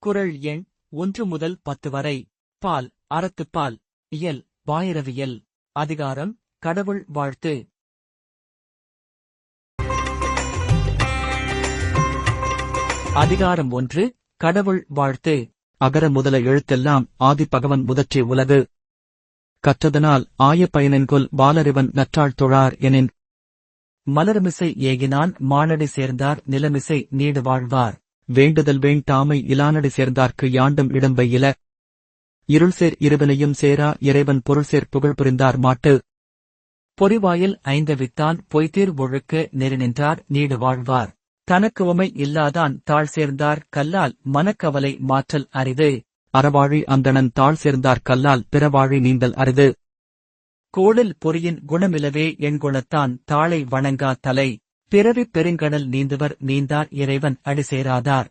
குரல் எண் ஒன்று முதல் பத்து வரை. பால் அறத்துப்பால் இயல் வாயிரவியல். அதிகாரம் கடவுள் வாழ்த்து. அதிகாரம் ஒன்று கடவுள் வாழ்த்து. அகர முதல எழுத்தெல்லாம் ஆதிப்பகவன் முதற்றி உலகு. கற்றதனால் ஆய பயனென்கொல் பாலறிவன் நற்றாள் தொழார் எனின். மலர்மிசை ஏகினான் மானடி சேர்ந்தார் நிலமிசை நீடு வாழ்வார். வேண்டுதல் வேண்டாமை இலானடி சேர்ந்தார்க்கு யாண்டும் இடம்பை இல இருள்சேர் இருவனையும் சேரா இறைவன் பொருள்சேர் புகழ் புரிந்தார் மாட்டு. பொறிவாயில் ஐந்தவித்தான் பொய்தீர் ஒழுக்க நெறி நின்றார் நீடு வாழ்வார். தனக்குவமை இல்லாதான் தாழ் சேர்ந்தார் கல்லால் மனக்கவலை மாற்றல் அரிது. அறவாழி அந்தணன் தாழ் சேர்ந்தார் கல்லால் பிறவாழி நீந்தல் அரிது. கோளில் பொறியின் குணமிலவே எண்குணத்தான் தாளை வணங்கா தலை. பிறவிப் பெருங்கடல் நீந்துவர் நீந்தார் இறைவன் அடிசேராதார்.